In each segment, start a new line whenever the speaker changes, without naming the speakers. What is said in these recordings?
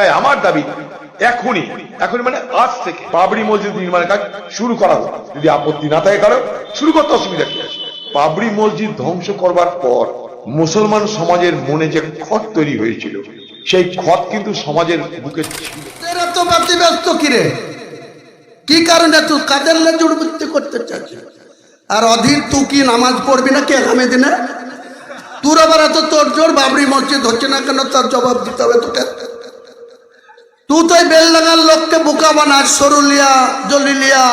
তাই আমার দাবি এখনই এখনই মানে আজ থেকে বাবরি মসজিদ নির্মাণের কাজ শুরু করা হোক। যদি আপত্তি না থাকে কারও, শুরু করতে অসুবিধা কি? আছে বাবরি মসজিদ ধ্বংস করবার পর মুসলমান সমাজের মনে যে ক্ষত তৈরি হয়েছিল, সেই ক্ষত কিন্তু সমাজের বুকে
তো ব্যস্ত কিরে? কি কারণে তুই কাদের লেজুড় করতে চাচ্ছিস আর অধীর তুই কি নামাজ পড়বি না কে আগামী দিনে? তোর আবার এত তোর জোর বাবরি মসজিদ হচ্ছে না কেন? তার জবাব দিতে হবে তোকে। তুই তো এই বেলডাঙ্গার লোককে বোকা বানাস, সরুলিয়া, জলিলিয়া,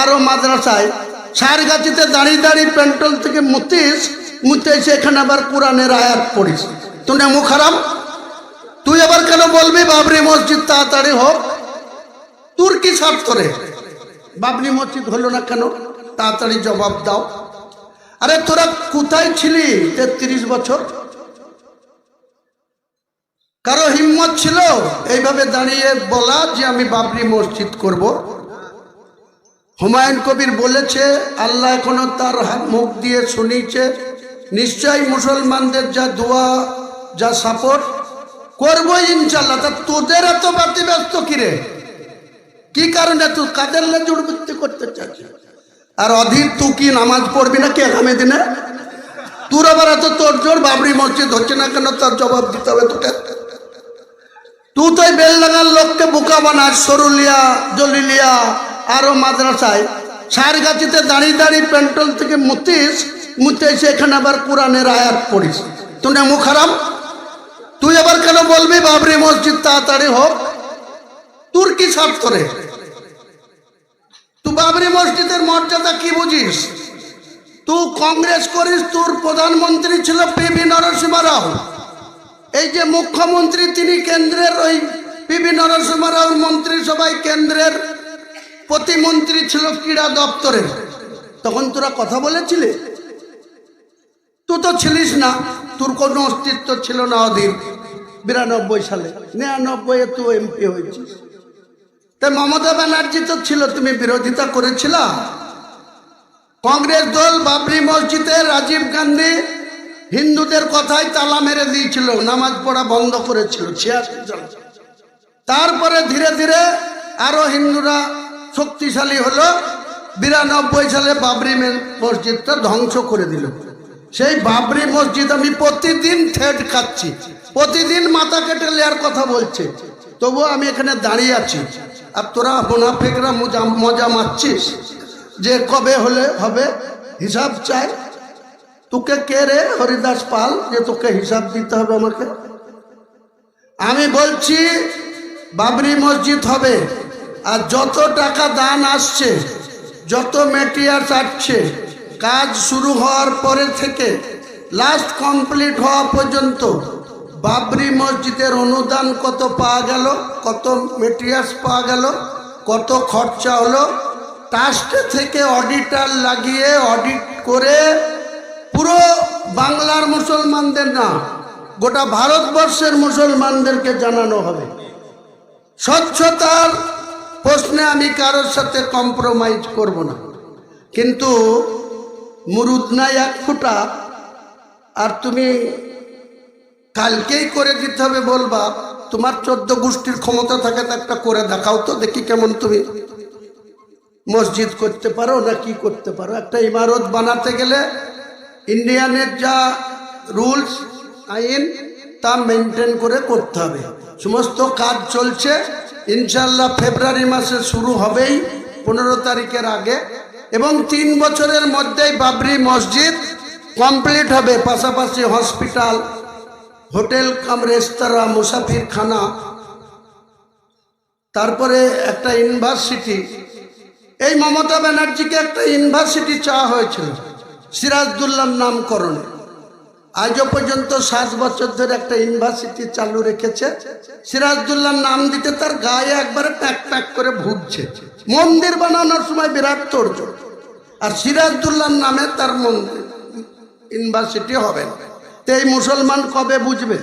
আরও মাদ্রাসায়। সার গাছিতে দাঁড়িয়ে দাঁড়িয়ে পেন্টল থেকে মুতিস, মুতে এসে এখানে আবার কোরআনের আয়াত পড়িস। তুই নেমু খারাপ তুই আবার কেন বলবি, বাবরি মসজিদ তাড়াতাড়ি হোক? তোর কি স্বার্থ রে? বাবরি মসজিদ হলো না কেন? তাড়াতাড়ি জবাব দাও। আরে তোরা কোথায় ছিলি তেত্রিশ বছর? কারও হিম্মত ছিল? এইভাবে দাঁড়িয়ে বলা যে আমি বাবরি মসজিদ করব। হুমায়ুন কবির বলেছে, আল্লাহ এখনও তার মুখ দিয়ে শুনিয়েছে। নিশ্চয়ই মুসলমানদের যা দোয়া, যা সাপোর্ট করব ইনশাল্লাহ তা তোদের এত বাতি ব্যস্ত কিরে? কি কারণে তুই কাদের লেজুড় বৃত্তি করতে চাচ্ছিস আর অধীর, তুই কি নামাজ পড়বি না কে আগামী দিনে? তোর আবার এত তোর জোর বাবরি মসজিদ হচ্ছে না কেন? তার জবাব দিতে হবে তোকে। তুই তো এই বেলডাঙ্গার লোককে বোকা বানাস সরুলিয়া জলিলিয়া আরও মাদ্রাসায় সার গাছিতে দাঁড়িয়ে দাঁড়িয়ে পেন্টল থেকে মুতিস মুতে এসে এখানে আবার কোরআনের আয়াত পড়িস তুই নেমু খারাপ তুই আবার কেন বলবি বাবরি মসজিদ তাড়াতাড়ি হোক তোর কি স্বার্থ রে তুই বাবরি মসজিদের মর্যাদা কি বুঝিস তুই কংগ্রেস করিস তোর প্রধানমন্ত্রী ছিল পিভি নরসিংহ রাও এই যে মুখ্যমন্ত্রী, তিনি কেন্দ্রের ওই পিভি নরসিংহ রাওর মন্ত্রিসভায় কেন্দ্রের প্রতিমন্ত্রী ছিল ক্রীড়া দপ্তরের। তখন তোরা কথা বলেছিলে? তুই তো ছিলিস না, তোর কোনো অস্তিত্ব ছিল না অধীর বিরানব্বই সালে। নিরানব্বই তুই এমপি হয়েছিস। তাই মমতা ব্যানার্জি তো ছিল, তুমি বিরোধিতা করেছিল। কংগ্রেস দল, বাবরি মসজিদে রাজীব গান্ধী হিন্দুদের কথাই তালা মেরে দিয়েছিল, নামাজ পড়া বন্ধ করেছিল তারপরে ধীরে ধীরে আরও হিন্দুরা শক্তিশালী হলো, বিরানব্বই সালে বাবরি মসজিদটা ধ্বংস করে দিল। সেই বাবরি মসজিদ আমি প্রতিদিন থেট খাচ্ছি, প্রতিদিন মাথা কেটে নেওয়ার কথা বলছে। তবুও আমি এখানে দাঁড়িয়ে আছি। আর তোরা মোনাফেকরা মজা মজা মারছিস যে কবে হলে হবে? হিসাব চাই। তোকে কে রে, হরিদাস পাল? যে তোকে হিসাব দিতে হবে আমাকে। আমি বলছি, বাবরি মসজিদ হবে, আর যত টাকা দান আসছে, যত মেটেরিয়ালস আসছে, কাজ শুরু হওয়ার পরে থেকে লাস্ট কমপ্লিট হওয়া পর্যন্ত, বাবরি মসজিদের অনুদান কত পাওয়া গেল, কত মেটেরিয়ালস পাওয়া গেল, কত খরচা হলো ট্রাস্টে থেকে অডিটার লাগিয়ে অডিট করে পুরো বাংলার মুসলমানদের না, গোটা ভারতবর্ষের মুসলমানদেরকে জানানো হবে। স্বচ্ছতার প্রশ্নে আমি কারোর সাথে কম্প্রোমাইজ করব না। কিন্তু মুরুদ নাই এক ফুটা, আর তুমি কালকেই করে দিতে হবে বলবা, তোমার চোদ্দ গোষ্ঠীর ক্ষমতা থাকে তো একটা করে দেখাও তো, দেখি কেমন তুমি মসজিদ করতে পারো না কি করতে পারো। একটা ইমারত বানাতে গেলে ইন্ডিয়ানের যা রুলস আইন, তা মেনটেন করে করতে হবে। সমস্ত কাজ চলছে। ইনশাল্লাহ ফেব্রুয়ারি মাসে শুরু হবেই, পনেরো তারিখের আগে। এবং তিন বছরের মধ্যেই বাবরি মসজিদ কমপ্লিট হবে। পাশাপাশি হসপিটাল হোটেল কাম রেস্তোরাঁ মুসাফির খানা তারপরে একটা ইউনিভার্সিটি এই মমতা ব্যানার্জিকে একটা ইউনিভার্সিটি চাওয়া হয়েছিল। সিরাজদুল্লার নামকরণে। আজও পর্যন্ত সাত বছর ধরে একটা ইউনিভার্সিটি চালু রেখেছে। সিরাজদুল্লার নাম দিতে তার গায়ে একবারে প্যাক প্যাক করে ভুগছে। মন্দির বানানোর সময় বিরাট তোড়জোড়। আর সিরাজদুল্লার নামে তার মন্দির ইউনিভার্সিটি হবে না। এই মুসলমান কবে বুঝবে?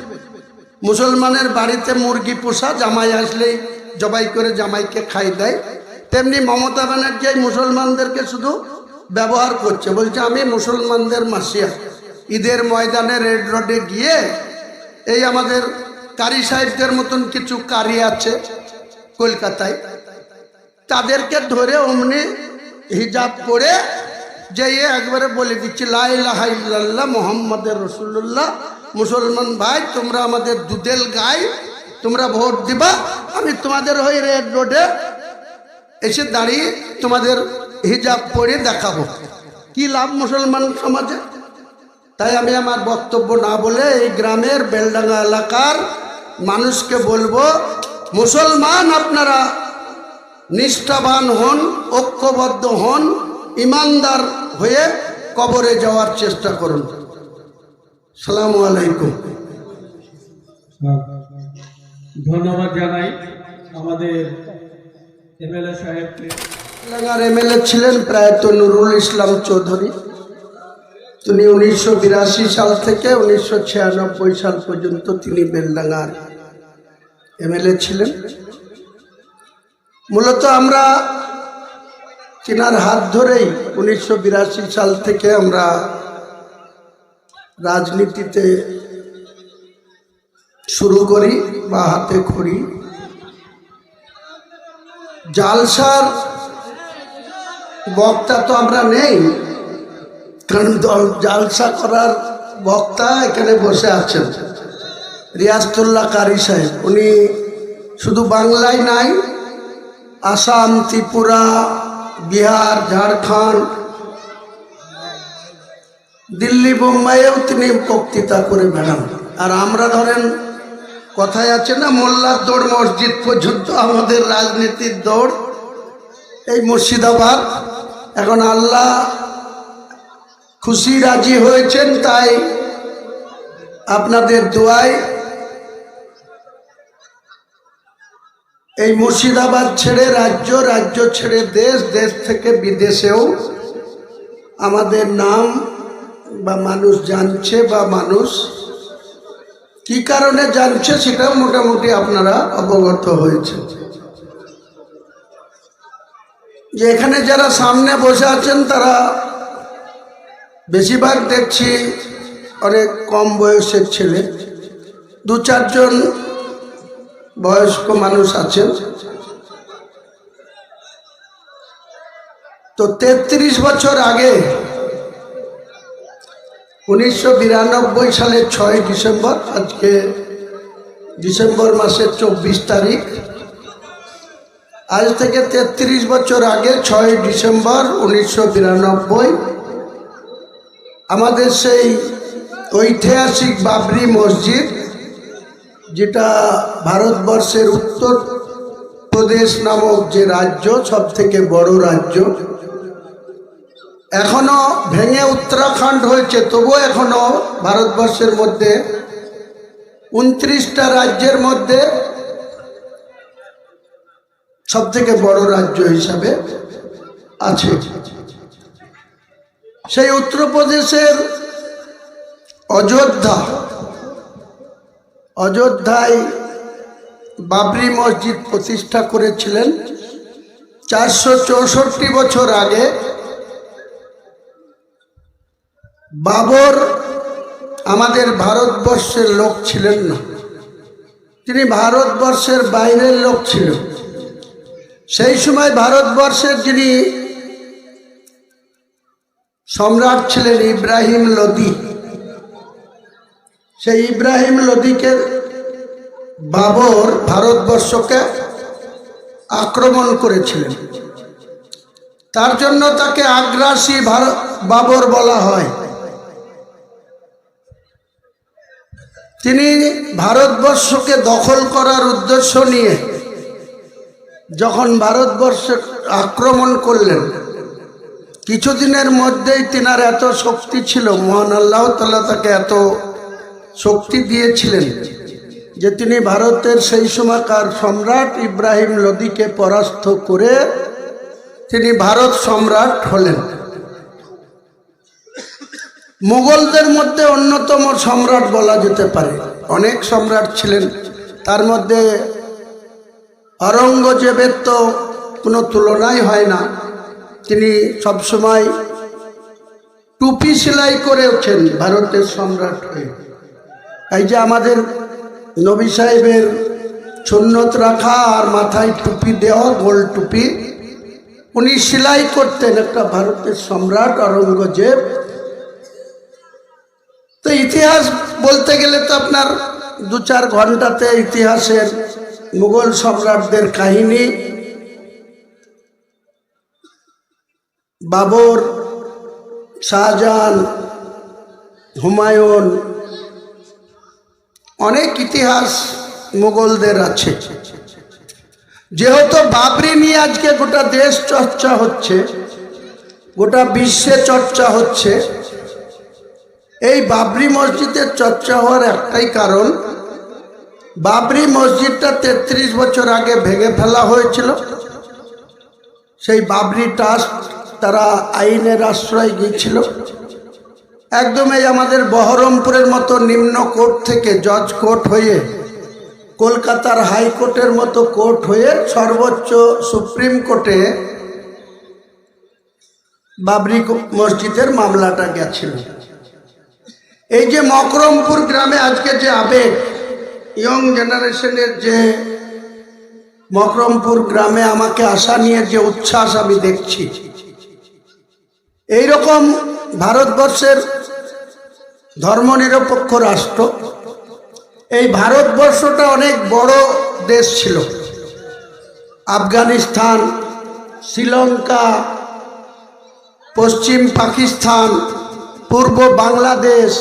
মুসলমানের বাড়িতে মুরগি পোষা, জামাই আসলেই জবাই করে জামাইকে খাই দেয়। তেমনি মমতা ব্যানার্জি মুসলমানদেরকে শুধু ব্যবহার করছে। বলছে, আমি মুসলমানদের মাসিয়া। ঈদের ময়দানে রেড রোডে গিয়ে এই আমাদের কারি সাহেবদের মতন কিছু কারি আছে কলকাতায়। তাদেরকে ধরে অমনি হিজাব করে যে একবারে বলে দিচ্ছি লাইল্লাহ মোহাম্মদের রসুল্লাহ মুসলমান ভাই, তোমরা আমাদের দুধেল গাই, তোমরা ভোট দিবা, আমি তোমাদের হয়ে রেড রোডে এসে দাঁড়িয়ে তোমাদের হিজাব পরে দেখাবো। কি লাভ মুসলমান সমাজে? তাই আমি আমার বক্তব্য না বলে এই গ্রামের বেলডাঙ্গা এলাকার মানুষকে বলব, মুসলমান আপনারা নিষ্ঠাবান হন, ঐক্যবদ্ধ হন, ইমানদার হয়ে কবরে যাওয়ার চেষ্টা করুন। সালাম আলাইকুম।
ধন্যবাদ জানাই আমাদের এমএলএ সাহেবকে।
এলাকার এমএলএ ছিলেন প্রয়াত নুরুল ইসলাম চৌধুরী। তিনি উনিশশো বিরাশি সাল থেকে উনিশশো ছিয়ানব্বই সাল পর্যন্ত তিনি বেলডাঙ্গার এমএলএ ছিলেন। মূলত আমরা তিনার হাত ধরেই উনিশশো বিরাশি সাল থেকে আমরা রাজনীতিতে শুরু করি বা হাতে খড়ি। জালসার বক্তা তো আমরা নেই। কারণ দল জালসা করার বক্তা এখানে বসে আছেন। রিয়াজতুল্লাহ কারি সাহেব, উনি শুধু বাংলায় নাই, আসাম, ত্রিপুরা, বিহার, ঝাড়খণ্ড, দিল্লি বোম্বাইয়েও তিনি বক্তৃতা করে বেড়ান। আর আমরা ধরেন, কথায় আছে না, মোল্লার দৌড় মসজিদ পর্যন্ত আমাদের রাজনীতির দৌড়, এই মুর্শিদাবাদ এখন আল্লাহ খুশি, রাজি হয়েছেন, তাই আপনাদের দোয়ায় এই মুর্শিদাবাদ ছেড়ে রাজ্য রাজ্য ছেড়ে দেশ দেশ থেকে বিদেশেও আমাদের নাম বা মানুষ জানছে বা মানুষ কি কারণে জানছে সেটা মোটামুটি আপনারা অবগত হয়েছে যে এখানে যারা সামনে বসে আছেন, তারা বেশিরভাগ দেখছি অনেক কম বয়সের ছেলে। দু চারজন বয়স্ক মানুষ আছেন। তো তেত্রিশ বছর আগে, উনিশশো বিরানব্বই সালের ছয় ডিসেম্বর, আজকে ডিসেম্বর মাসের চব্বিশ তারিখ আজ থেকে তেত্রিশ বছর আগে ছয় ডিসেম্বর উনিশশো বিরানব্বই আমাদের সেই ঐতিহাসিক বাবরি মসজিদ, যেটা ভারতবর্ষের উত্তর প্রদেশ নামক যে রাজ্য সব থেকে বড় রাজ্য, এখনও ভেঙে উত্তরাখণ্ড হয়েছে। তবুও এখনও ভারতবর্ষের মধ্যে উনত্রিশটা রাজ্যের মধ্যে সব থেকে বড় রাজ্য হিসাবে আছে। সেই উত্তরপ্রদেশের অযোধ্যা। অযোধ্যায় বাবরি মসজিদ প্রতিষ্ঠা করেছিলেন চারশো চৌষট্টি বছর আগে বাবর আমাদের ভারতবর্ষের লোক ছিলেন না। তিনি ভারতবর্ষের বাইরের লোক ছিলেন। সেই সময় ভারতবর্ষের যিনি সম্রাট ছিলেন ইব্রাহিম লোদি, সেই ইব্রাহিম লোদিকে বাবর ভারতবর্ষকে আক্রমণ করেছিলেন। তার জন্য তাকে আগ্রাসী ভারত বাবর বলা হয়। তিনি ভারতবর্ষকে দখল করার উদ্দেশ্য নিয়ে যখন ভারতবর্ষে আক্রমণ করলেন, কিছুদিনের মধ্যেই তিনার এত শক্তি ছিল, মহান আল্লাহ তাল্লাহ তাকে এত শক্তি দিয়েছিলেন যে তিনি ভারতের সেই সময়কার সম্রাট ইব্রাহিম লোদিকে পরাস্ত করে তিনি ভারত সম্রাট হলেন। মুঘলদের মধ্যে অন্যতম সম্রাট বলা যেতে পারে। অনেক সম্রাট ছিলেন, তার মধ্যে অরঙ্গজেবের তো কোনো তুলনাই হয় না। তিনি সবসময় টুপি সেলাই করেওছেন ভারতের সম্রাট হয়ে। এই যে আমাদের নবী সাহেবের সুন্নত রাখা আর মাথায় টুপি দেওয়া, গোল টুপি, উনি সেলাই করতেন একটা ভারতের সম্রাট অরঙ্গজেব। তো ইতিহাস বলতে গেলে তো আপনার দু চার ঘন্টাতে ইতিহাসের মুঘল সম্রাটদের কাহিনী, বাবর, শাহজাহান, হুমায়ুন, অনেক ইতিহাস মুঘলদের আছে। যেহেতু বাবরি নিয়ে আজকে গোটা দেশ চর্চা হচ্ছে, গোটা বিশ্বে চর্চা হচ্ছে, এই বাবরি মসজিদের চর্চা হওয়ার একটাই কারণ বাবরি মসজিদটা তেত্রিশ বছর আগে ভেঙে ফেলা হয়েছিল। সেই বাবরি ট্রাস্ট তারা আইনের আশ্রয় গিয়েছিল একদম এই আমাদের বহরমপুরের মতো নিম্ন কোর্ট থেকে জজ কোর্ট হয়ে, কলকাতার হাইকোর্টের মতো কোর্ট হয়ে সর্বোচ্চ সুপ্রিম কোর্টে বাবরি মসজিদের মামলাটা গেছিল। এই যে মকরমপুর গ্রামে আজকে যে আবেগ ইয়ং জেনারেশনের যে মকরমপুর গ্রামে আমাকে আশা নিয়ে যে উচ্ছ্বাস আমি দেখছি। এইরকম ভারতবর্ষের ধর্মনিরপেক্ষ রাষ্ট্র, এই ভারতবর্ষটা অনেক বড় দেশ ছিল। আফগানিস্তান, শ্রীলঙ্কা, পশ্চিম পাকিস্তান, পূর্ব বাংলাদেশ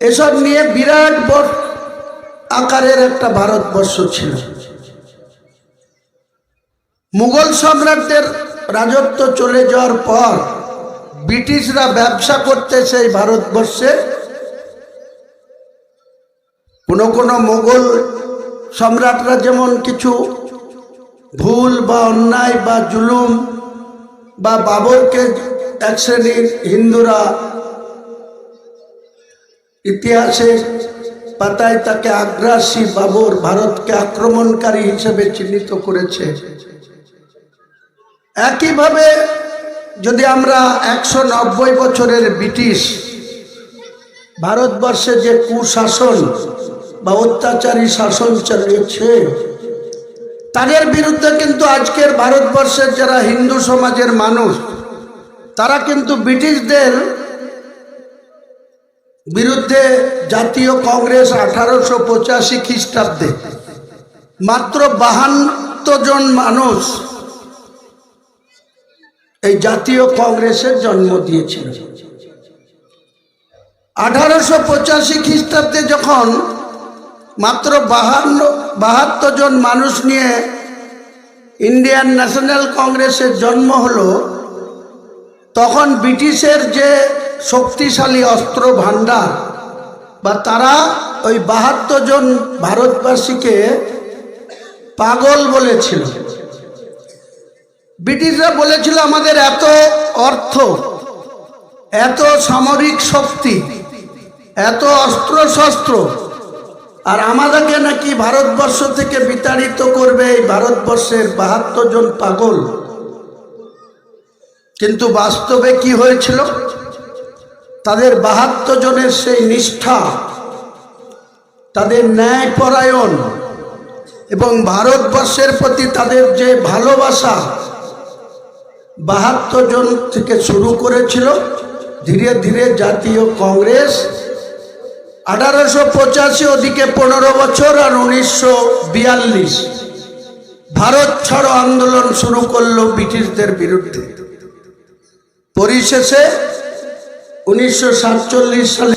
এসব নিয়ে বিরাট বড় আকারের একটা ভারতবর্ষ ছিল। মুঘল সম্রাটদের রাজত্ব চলে যাওয়ার পর ব্রিটিশরা ব্যবসা করতে সেই ভারতবর্ষে। কোনো কোনো মোগল সম্রাটরা যেমন কিছু ভুল বা অন্যায় বা জুলুম বা বাবরকে এক শ্রেণির হিন্দুরা ইতিহাসে পাতায় তাকে আগ্রাসী বাবর ভারতকে আক্রমণকারী হিসেবে চিহ্নিত করেছে। একইভাবে যদি আমরা একশো নব্বই বছরের ব্রিটিশ ভারতবর্ষে যে কুশাসন বা অত্যাচারী শাসন চালিয়েছে, তাদের বিরুদ্ধে কিন্তু আজকের ভারতবর্ষের যারা হিন্দু সমাজের মানুষ, তারা কিন্তু ব্রিটিশদের বিরুদ্ধে জাতীয় কংগ্রেস আঠারোশো পঁচাশি খ্রিস্টাব্দে মাত্র বাহান্ন জন মানুষ এই জাতীয় কংগ্রেসের জন্ম দিয়েছিল। আঠারোশো পঁচাশি খ্রিস্টাব্দে যখন মাত্র বাহান্ন, বাহাত্তর জন মানুষ নিয়ে ইন্ডিয়ান ন্যাশনাল কংগ্রেসের জন্ম হলো, তখন ব্রিটিশের যে শক্তিশালী অস্ত্র ভাণ্ডার বা তারা ওই বাহাত্তর জন ভারতবাসীকে পাগল বলেছিল। ব্রিটিশরা বলেছিল, আমাদের এত অর্থ, এত সামরিক শক্তি, এত অস্ত্র শস্ত্র আর আমাদেরকে নাকি ভারতবর্ষ থেকে বিতাড়িত করবে এই ভারতবর্ষের বাহাত্তর জন পাগল। কিন্তু বাস্তবে কি হয়েছিল? তাদের বাহাত্তর জনের সেই নিষ্ঠা, তাদের ন্যায়পরায়ণ এবং ভারতবর্ষের প্রতি তাদের যে ভালোবাসা বাহাত্তর জন থেকে শুরু করেছিল, ধীরে ধীরে জাতীয় কংগ্রেস আঠারোশো পঁচাশি ওদিকে পনেরো বছর আর উনিশশো বিয়াল্লিশ ভারত ছাড়ো আন্দোলন শুরু করল ব্রিটিশদের বিরুদ্ধে। পরিশেষে উনিশশো সাতচল্লিশ সালে